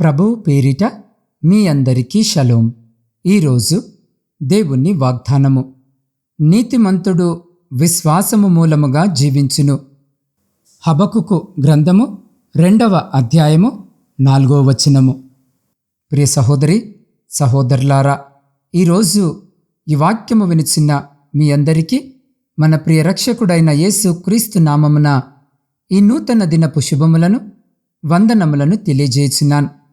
ప్రభు పేరిట మీ అందరికీ షలోం. ఈరోజు దేవుని వాగ్దానము. నీతిమంతుడు విశ్వాసము మూలముగా జీవించును. హబకుకు గ్రంథము రెండవ అధ్యాయము నాలుగో వచనము. ప్రియ సహోదరి సహోదరులారా ఈరోజు ఈ వాక్యము వినిచిన మీ అందరికీ మన ప్రియ రక్షకుడైన యేసు క్రీస్తు నామమున ఈ నూతన దినపు శుభములను వందనములను తెలియజేసినాను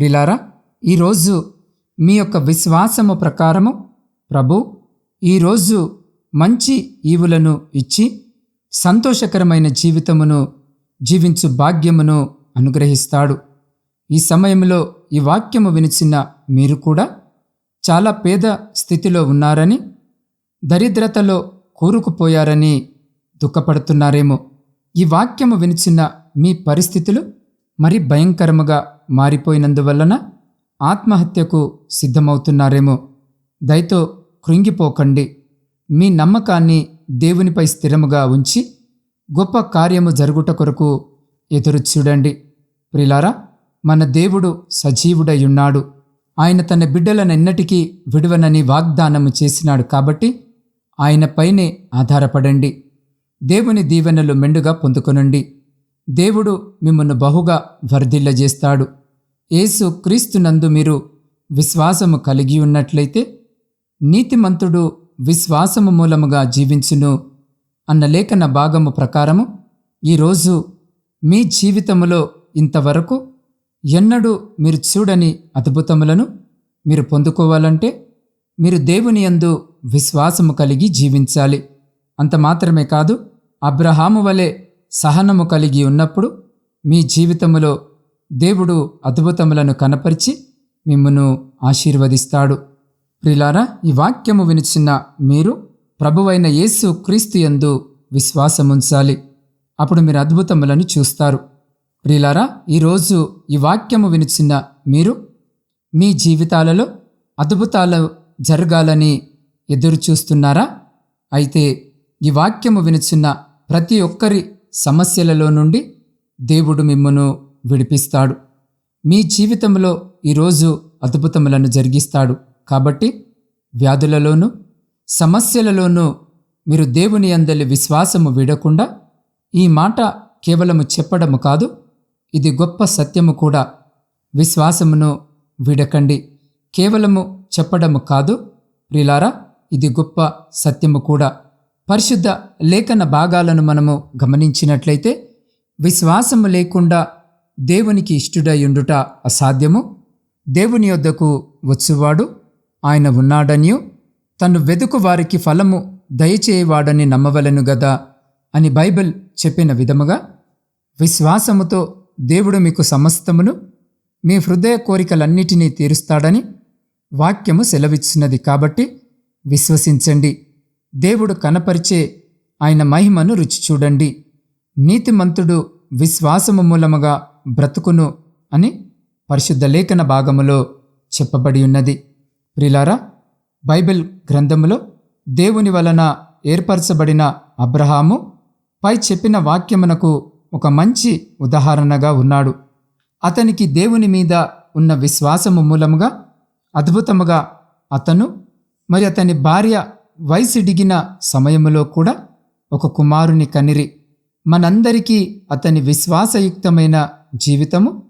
ప్రిలారా ఈరోజు మీ యొక్క విశ్వాసము ప్రకారము ప్రభు ఈరోజు మంచి ఈవులను ఇచ్చి సంతోషకరమైన జీవితమును జీవించు భాగ్యమును అనుగ్రహిస్తాడు. ఈ సమయంలో ఈ వాక్యము వినిచిన మీరు కూడా చాలా పేద స్థితిలో ఉన్నారని దరిద్రతలో కూరుకుపోయారని దుఃఖపడుతున్నారేమో. ఈ వాక్యము వినిచిన మీ పరిస్థితులు మరి భయంకరముగా మారిపోయినందువలన ఆత్మహత్యకు సిద్ధమవుతున్నారేమో. దయతో కృంగిపోకండి. మీ నమ్మకాన్ని దేవునిపై స్థిరముగా ఉంచి గొప్ప కార్యము జరుగుట కొరకు ఎదురు చూడండి. ప్రిలారా మన దేవుడు సజీవుడయ్యున్నాడు ఆయన తన బిడ్డలనెన్నటికీ విడువనని వాగ్దానము చేసినాడు కాబట్టి ఆయనపైనే ఆధారపడండి. దేవుని దీవెనలు మెండుగా పొందుకొనండి. దేవుడు మిమ్మల్ని బహుగా వర్ధిల్లజేస్తాడు. యేసు క్రీస్తునందు మీరు విశ్వాసము కలిగి ఉన్నట్లయితే నీతిమంతుడు విశ్వాసము మూలముగా జీవించును అన్న లేఖన భాగము ప్రకారము ఈరోజు మీ జీవితములో ఇంతవరకు ఎన్నడూ మీరు చూడని అద్భుతములను మీరు పొందుకోవాలంటే మీరు దేవుని యందు విశ్వాసము కలిగి జీవించాలి. అంత మాత్రమే కాదు అబ్రహాము వలె సహనము కలిగి ఉన్నప్పుడు మీ జీవితములో దేవుడు అద్భుతములను కనపరిచి మిమ్మను ఆశీర్వదిస్తాడు. ప్రిలారా ఈ వాక్యము వినిచిన మీరు ప్రభువైన యేసు క్రీస్తు యందు విశ్వాసముంచాలి. అప్పుడు మీరు అద్భుతములను చూస్తారు. ప్రిలారా ఈరోజు ఈ వాక్యము వినిచిన మీరు మీ జీవితాలలో అద్భుతాలు జరగాలని ఎదురు చూస్తున్నారా అయితే ఈ వాక్యము వినిచిన ప్రతి ఒక్కరి సమస్యలలో నుండి దేవుడు మిమ్మను విడిపిస్తాడు. మీ జీవితంలో ఈరోజు అద్భుతములను జరిగిస్తాడు. కాబట్టి వ్యాధులలోనూ సమస్యలలోనూ మీరు దేవుని అందలి విశ్వాసము విడకుండా ఈ మాట కేవలము చెప్పడము కాదు ఇది గొప్ప సత్యము కూడా. విశ్వాసమును విడకండి. కేవలము చెప్పడము కాదు ప్రిలారా ఇది గొప్ప సత్యము కూడా. పరిశుద్ధ లేఖన భాగాలను మనము గమనించినట్లయితే విశ్వాసము లేకుండా దేవునికి ఇష్టుడయుండుట అసాధ్యము. దేవుని యొద్దకు వచ్చువాడు ఆయన ఉన్నాడనియు తను వెదుకు వారికి ఫలము దయచేయవాడని నమ్మవలను గదా అని బైబిల్ చెప్పిన విధముగా విశ్వాసముతో దేవుడు మీకు సమస్తమును మీ హృదయ కోరికలన్నిటినీ తీరుస్తాడని వాక్యము సెలవిచ్చినది కాబట్టి విశ్వసించండి. దేవుడు కనపరిచే ఆయన మహిమను రుచి చూడండి. నీతిమంతుడు విశ్వాసము మూలముగా బ్రతుకును అని పరిశుద్ధ లేఖన భాగములో చెప్పబడి ఉన్నది. ప్రిలారా బైబిల్ గ్రంథములో దేవుని వలన ఏర్పరచబడిన అబ్రహాము పై చెప్పిన వాక్యమునకు ఒక మంచి ఉదాహరణగా ఉన్నాడు. అతనికి దేవుని మీద ఉన్న విశ్వాసము మూలముగా అద్భుతముగా అతను మరి అతని భార్య వయసిడిగిన సమయములో కూడా ఒక కుమారుని కనిరి మనందరికీ అతని విశ్వాసయుక్తమైన జీవితము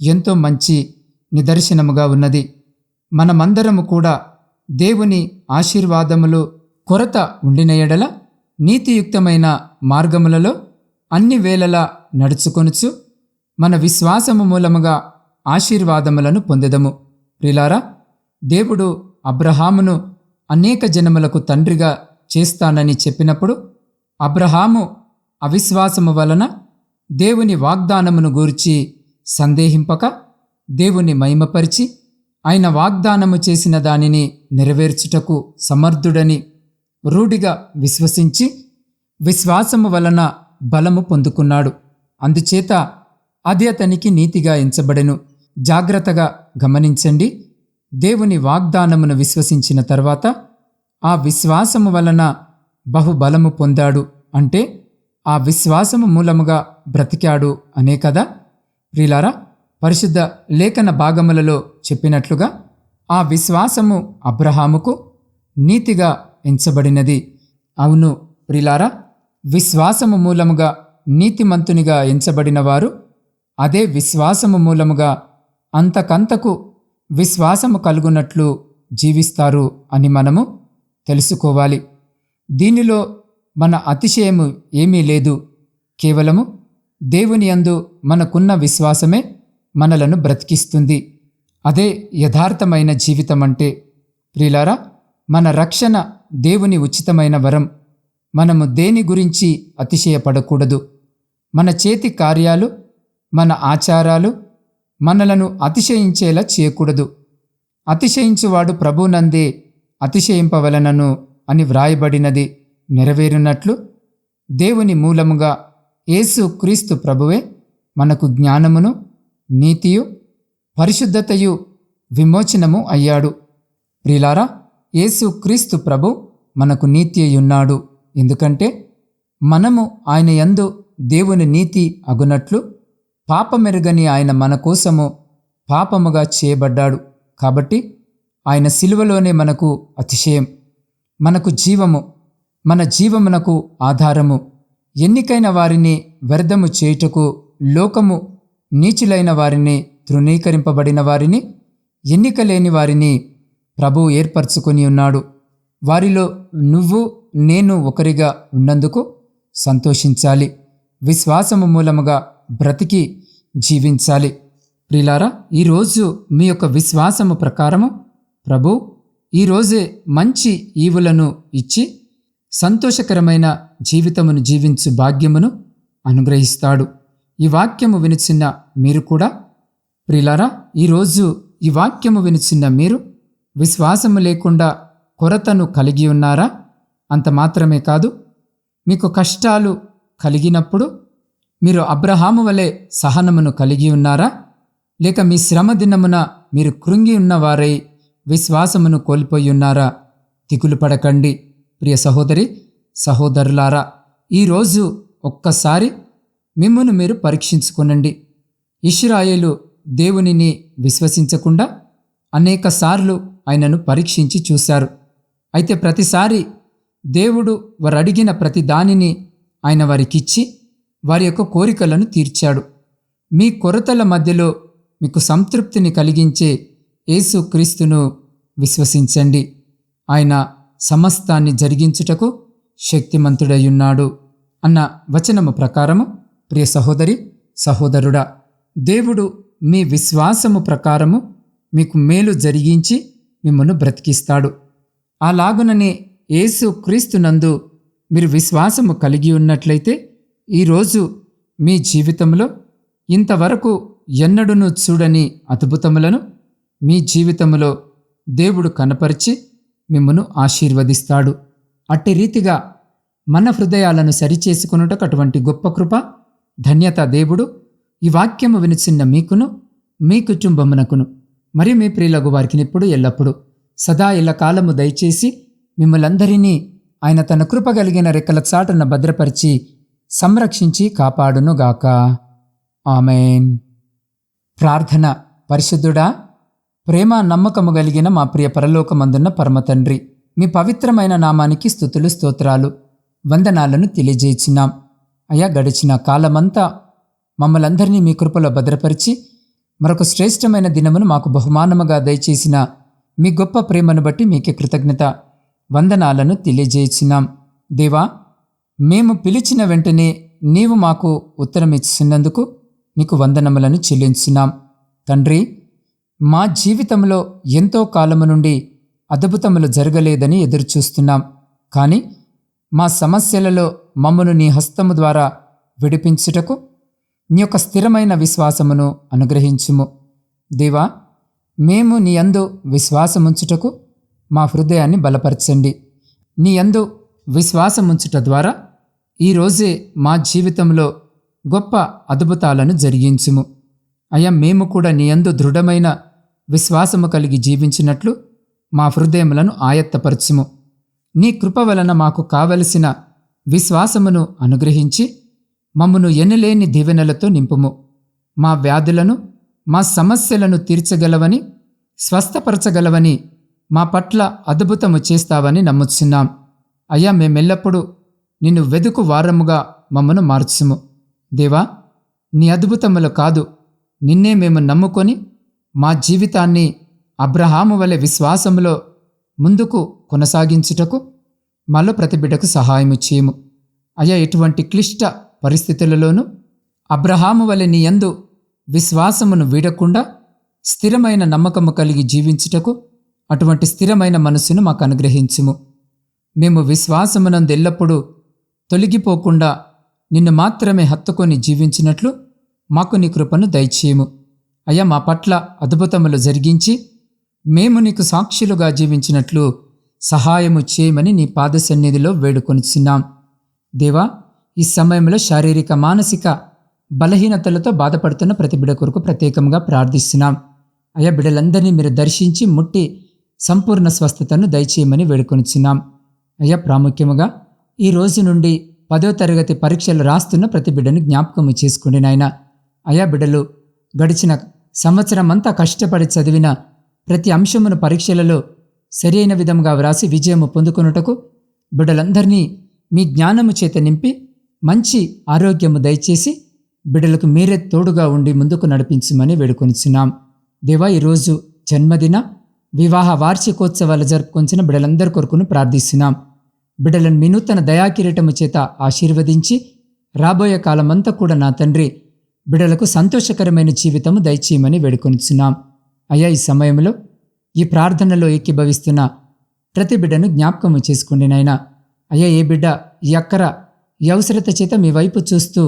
ఎంతో మంచి నిదర్శనముగా ఉన్నది. మనమందరము కూడా దేవుని ఆశీర్వాదములు కొరత ఉండిన ఎడల నీతియుక్తమైన మార్గములలో అన్ని వేళలా నడుచుకొనుచు మన విశ్వాసము మూలముగా ఆశీర్వాదములను పొందెదము. ప్రిలారా దేవుడు అబ్రహామును అనేక జనములకు తండ్రిగా చేస్తానని చెప్పినప్పుడు అబ్రహాము అవిశ్వాసము వలన దేవుని వాగ్దానమును గూర్చి సందేహింపక దేవుని మహిమపరిచి ఆయన వాగ్దానము చేసిన దానిని నెరవేర్చుటకు సమర్థుడని రూఢిగా విశ్వసించి విశ్వాసము వలన బలము పొందుకున్నాడు. అందుచేత అది అతనికి నీతిగా ఎంచబడెను. జాగ్రత్తగా గమనించండి. దేవుని వాగ్దానమును విశ్వసించిన తర్వాత ఆ విశ్వాసము వలన బహుబలము పొందాడు అంటే ఆ విశ్వాసము మూలముగా బ్రతికాడు అనే కదా? ప్రిలారా పరిశుద్ధ లేఖన భాగములలో చెప్పినట్లుగా ఆ విశ్వాసము అబ్రహాముకు నీతిగా ఎంచబడినది. అవును ప్రిలారా విశ్వాసము మూలముగా నీతిమంతునిగా ఎంచబడిన వారు అదే విశ్వాసము మూలముగా అంతకంతకు విశ్వాసము కలుగునట్లు జీవిస్తారు అని మనము తెలుసుకోవాలి. దీనిలో మన అతిశయము ఏమీ లేదు. కేవలము దేవుని అందు మనకున్న విశ్వాసమే మనలను బ్రతికిస్తుంది. అదే యథార్థమైన జీవితం అంటే ప్రియులారా మన రక్షణ దేవుని ఉచితమైన వరం. మనము దేని గురించి అతిశయపడకూడదు. మన చేతి కార్యాలు మన ఆచారాలు మనలను అతిశయించేలా చేయకూడదు. అతిశయించువాడు ప్రభునందే అతిశయింపవలనను అని వ్రాయబడినది నెరవేరునట్లు దేవుని మూలముగా యేసు క్రీస్తు ప్రభువే మనకు జ్ఞానమును నీతియు పరిశుద్ధతయు విమోచనము అయ్యాడు. ప్రిలారా యేసు క్రీస్తు ప్రభు మనకు నీతి అయ్యున్నాడు ఎందుకంటే మనము ఆయన యందు దేవుని నీతి అగునట్లు పాపమెరుగని ఆయన మన కోసము పాపముగా చేయబడ్డాడు. కాబట్టి ఆయన సిలువలోనే మనకు అతిశయం. మనకు జీవము మన జీవమునకు ఆధారము. ఎన్నికైన వారిని వ్యర్థము చేయుటకు లోకము నీచులైన వారిని తృణీకరింపబడిన వారిని ఎన్నిక లేని వారిని ప్రభు ఏర్పరచుకొని ఉన్నాడు. వారిలో నువ్వు నేను ఒకరిగా ఉన్నందుకు సంతోషించాలి. విశ్వాసము మూలముగా బ్రతికి జీవించాలి. ప్రిలారా ఈరోజు మీ యొక్క విశ్వాసము ప్రకారము ప్రభు ఈరోజే మంచి ఈవులను ఇచ్చి సంతోషకరమైన జీవితమును జీవించు భాగ్యమును అనుగ్రహిస్తాడు. ఈ వాక్యము వినిచిన్న మీరు కూడా ప్రిలారా ఈరోజు ఈ వాక్యము వినిచిన్న మీరు విశ్వాసము లేకుండా కొరతను కలిగి ఉన్నారా? అంత మాత్రమే కాదు మీకు కష్టాలు కలిగినప్పుడు మీరు అబ్రహాము వలె సహనమును కలిగి ఉన్నారా? లేక మీ శ్రమ దినమున మీరు కృంగి ఉన్నవారై విశ్వాసమును కోల్పోయి ఉన్నారా? దిగులు పడకండి ప్రియ సహోదరి సహోదరులారా. ఈరోజు ఒక్కసారి మిమ్మును మీరు పరీక్షించుకొనండి. ఇష్రాయేలు దేవునిని విశ్వసించకుండా అనేకసార్లు ఆయనను పరీక్షించి చూశారు. అయితే ప్రతిసారి దేవుడు వారు అడిగిన ప్రతి దానిని ఆయన వారికిచ్చి వారి యొక్క కోరికలను తీర్చాడు. మీ కొరతల మధ్యలో మీకు సంతృప్తిని కలిగించే యేసు క్రీస్తును విశ్వసించండి. ఆయన సమస్తాన్ని జరిగించుటకు శక్తిమంతుడయ్యున్నాడు అన్న వచనము ప్రకారము ప్రియ సహోదరి సహోదరుడా దేవుడు మీ విశ్వాసము ప్రకారము మీకు మేలు జరిగించి మిమ్మల్ని బ్రతికిస్తాడు. అలాగుననే యేసు క్రీస్తునందు మీరు విశ్వాసము కలిగి ఉన్నట్లయితే ఈరోజు మీ జీవితంలో ఇంతవరకు ఎన్నడూను చూడని అద్భుతములను మీ జీవితంలో దేవుడు కనపరిచి మిమ్మను ఆశీర్వదిస్తాడు. అట్టి రీతిగా మన హృదయాలను సరిచేసుకునుటకు అటువంటి గొప్ప కృప ధన్యత దేవుడు ఈ వాక్యము వినిచిన్న మీకును మీ కుటుంబమునకును మరియు మీ ప్రియులకు వారికి ఇప్పుడు ఎల్లప్పుడూ సదా ఇలా కాలము దయచేసి మిమ్మలందరినీ ఆయన తన కృప కలిగిన రెక్కల చాటున భద్రపరిచి సంరక్షించి కాపాడునుగాక. ఆమెన్. ప్రార్థన. పరిశుద్ధుడా ప్రేమ నమ్మకము కలిగిన మా ప్రియ పరలోకమందున్న పరమతండ్రి మీ పవిత్రమైన నామానికి స్థుతులు స్తోత్రాలు వందనాలను తెలియజేసినాం అయా గడిచిన కాలమంతా మమ్మలందరినీ మీ కృపలో భద్రపరిచి మరొక శ్రేష్టమైన దినమును మాకు బహుమానముగా దయచేసిన మీ గొప్ప ప్రేమను బట్టి మీకే కృతజ్ఞత వందనాలను తెలియజేసినాం దేవా మేము పిలిచిన వెంటనే నీవు మాకు ఉత్తరం ఇచ్చినందుకు నీకు వందనములను చెల్లించున్నాం. తండ్రి మా జీవితంలో ఎంతో కాలము నుండి అద్భుతములు జరగలేదని ఎదురుచూస్తున్నాం. కానీ మా సమస్యలలో మమ్మను నీ హస్తము ద్వారా విడిపించుటకు నీ యొక్క స్థిరమైన విశ్వాసమును అనుగ్రహించుము. దేవా మేము నీ అందు విశ్వాసముంచుటకు మా హృదయాన్ని బలపరచండి. నీ అందు విశ్వాసముంచుట ద్వారా ఈరోజే మా జీవితంలో గొప్ప అద్భుతాలను జరిగించుము. అయ్యా మేము కూడా నీ అందు దృఢమైన విశ్వాసము కలిగి జీవించినట్లు మా హృదయములను ఆయత్తపరచుము. నీ కృప వలన మాకు కావలసిన విశ్వాసమును అనుగ్రహించి మమ్మను ఎనలేని దీవెనలతో నింపుము. మా వ్యాధులను మా సమస్యలను తీర్చగలవని స్వస్థపరచగలవని మా పట్ల అద్భుతము చేస్తావని నమ్ముచున్నాం. అయ్యా మేమెల్లప్పుడూ నిన్ను వెదుకు వారముగా మమ్మను మార్చుము. దేవా నీ అద్భుతములు కాదు. నిన్నే మేము నమ్ముకొని మా జీవితాన్ని అబ్రహాము వలె విశ్వాసములో ముందుకు కొనసాగించుటకు మాలో ప్రతి బిడ్డకు సహాయము చేయము. అయ్యా ఎటువంటి క్లిష్ట పరిస్థితులలోనూ అబ్రహాము వలె నీ యందు విశ్వాసమును వీడకుండా స్థిరమైన నమ్మకము కలిగి జీవించుటకు అటువంటి స్థిరమైన మనస్సును మాకు అనుగ్రహించుము. మేము విశ్వాసమునందు ఎల్లప్పుడూ తొలగిపోకుండా నిన్ను మాత్రమే హత్తుకొని జీవించినట్లు మాకు నీ కృపను దయచేయము. అయ్యా మా పట్ల అద్భుతములు జరిగించి మేము నీకు సాక్షులుగా జీవించినట్లు సహాయము చేయమని నీ పాద సన్నిధిలో వేడుకొనిచున్నాం. దేవా ఈ సమయంలో శారీరక మానసిక బలహీనతలతో బాధపడుతున్న ప్రతి బిడ కొరకు ప్రత్యేకంగా ప్రార్థిస్తున్నాం. అయ్యా బిడలందరినీ మీరు దర్శించి ముట్టి సంపూర్ణ స్వస్థతను దయచేయమని వేడుకొనిచున్నాం. అయ్యా ప్రాముఖ్యముగా ఈ రోజు నుండి పదో తరగతి పరీక్షలు రాస్తున్న ప్రతి బిడ్డను జ్ఞాపకం చేసుకోండి నాయన. అయా బిడ్డలు గడిచిన సంవత్సరం అంతా కష్టపడి చదివిన ప్రతి అంశమును పరీక్షలలో సరైన విధంగా వ్రాసి విజయము పొందుకొనుటకు బిడ్డలందరినీ మీ జ్ఞానము చేత నింపి మంచి ఆరోగ్యము దయచేసి బిడ్డలకు మీరే తోడుగా ఉండి ముందుకు నడిపించమని వేడుకొనిచున్నాం. దేవా ఈరోజు జన్మదిన వివాహ వార్షికోత్సవాలు జరుపుకొంచిన బిడ్డలందరి కొరకును ప్రార్థిస్తున్నాం. బిడ్డలను మీ నూతన దయాకిరీటము చేత ఆశీర్వదించి రాబోయే కాలమంతా కూడా నా తండ్రి బిడ్డలకు సంతోషకరమైన జీవితము దయచేయమని వేడుకొనిచున్నాం. అయ్యా ఈ సమయంలో ఈ ప్రార్థనలో ఏకీభవిస్తున్న ప్రతి బిడ్డను జ్ఞాపకము చేసుకోండి నాయన. అయ్యా ఏ బిడ్డ ఈ అక్కర ఈ అవసరత చేత మీ వైపు చూస్తూ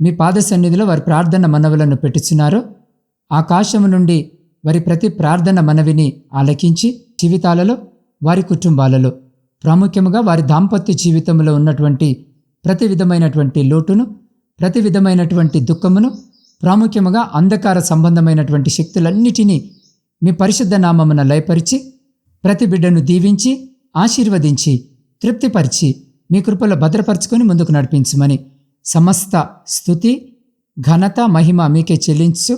మీ పాద సన్నిధిలో వారి ప్రార్థన మనవులను పెట్టుచున్నారో ఆకాశము నుండి వారి ప్రతి ప్రార్థన మనవిని ఆలకించి జీవితాలలో వారి కుటుంబాలలో ప్రాముఖ్యముగా వారి దాంపత్య జీవితంలో ఉన్నటువంటి ప్రతి విధమైనటువంటి లోటును ప్రతి విధమైనటువంటి దుఃఖమును ప్రాముఖ్యముగా అంధకార సంబంధమైనటువంటి శక్తులన్నిటినీ మీ పరిశుద్ధ నామమున లయపరిచి ప్రతి బిడ్డను దీవించి ఆశీర్వదించి తృప్తిపరిచి మీ కృపలో భద్రపరచుకొని ముందుకు నడిపించమని సమస్త స్థుతి ఘనత మహిమ మీకే చెల్లించు.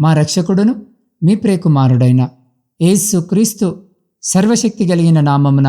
మా రక్షకుడును మీ ప్రేకుమారుడైన ఏసు క్రీస్తు సర్వశక్తి కలిగిన నామమున